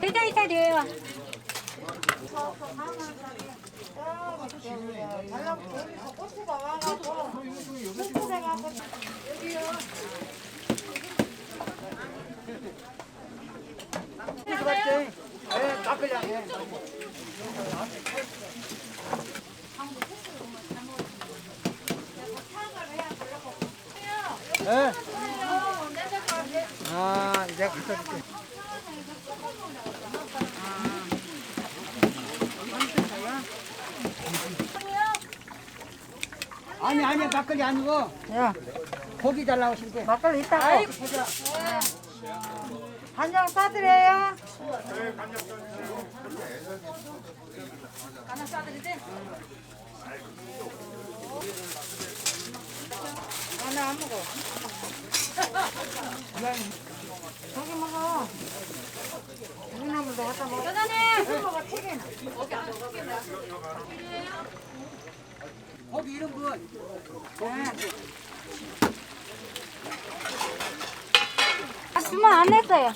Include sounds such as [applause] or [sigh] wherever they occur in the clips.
대자 이탈이에요. 예. 아, 내가 갖다 줄게. 아니, 아니, 막걸리 아니고, 야, 고기 달라고 신게. 막걸리 있다고. 간장 싸드려요. 하나 안 먹어. 저기 먹어. 콩나물도 갖다 먹어. 여자님! 고기 이런 분. 아, 주문 안 냈어요.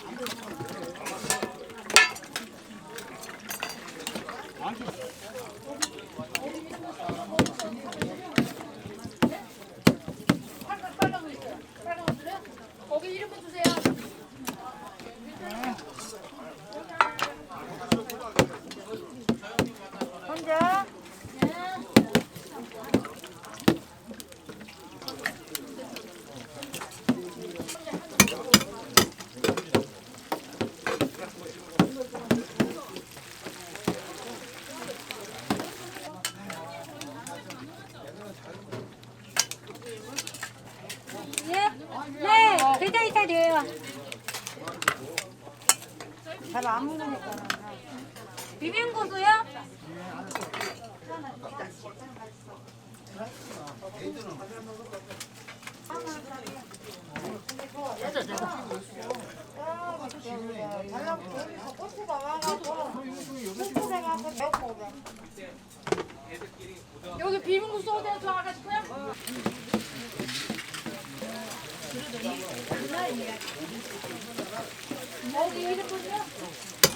잘안 먹으니까. 고추가 와가지고 먹고 오래. 여기 비빔국수 어디에 좋아가지고요? 여기 이름은요?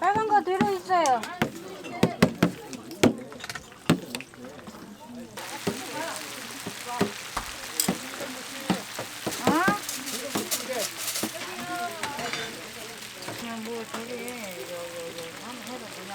빨간 거 들어있어요. 어? 그냥 뭐 저기 이거 이거 이거 한번 해도 그냥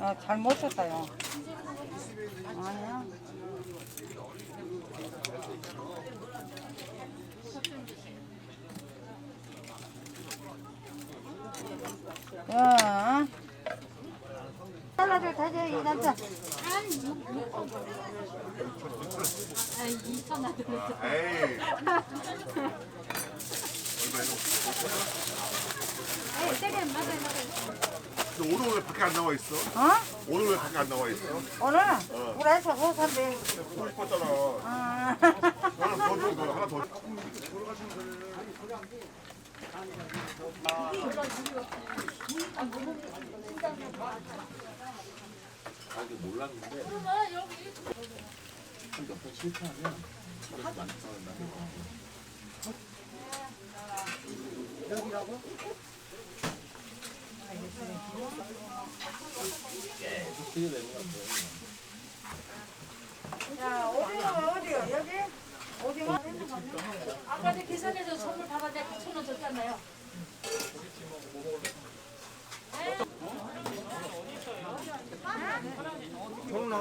어, 잘못 쳤다요. 아니야. 야. 잘라줄 다져 이 남자. [laughs] 에이. 근데 오늘 왜 밖에 안 나와 있어? 어? 오늘 왜 밖에 안 나와 있어? 오늘 우리에서 호산데. 술 껐잖아. 아. 하나 더 줘, 너 하나 더 줘. 아 이게 몰랐는데 그러면 여기 몇번 실패하면 집에서 거. 여기라고?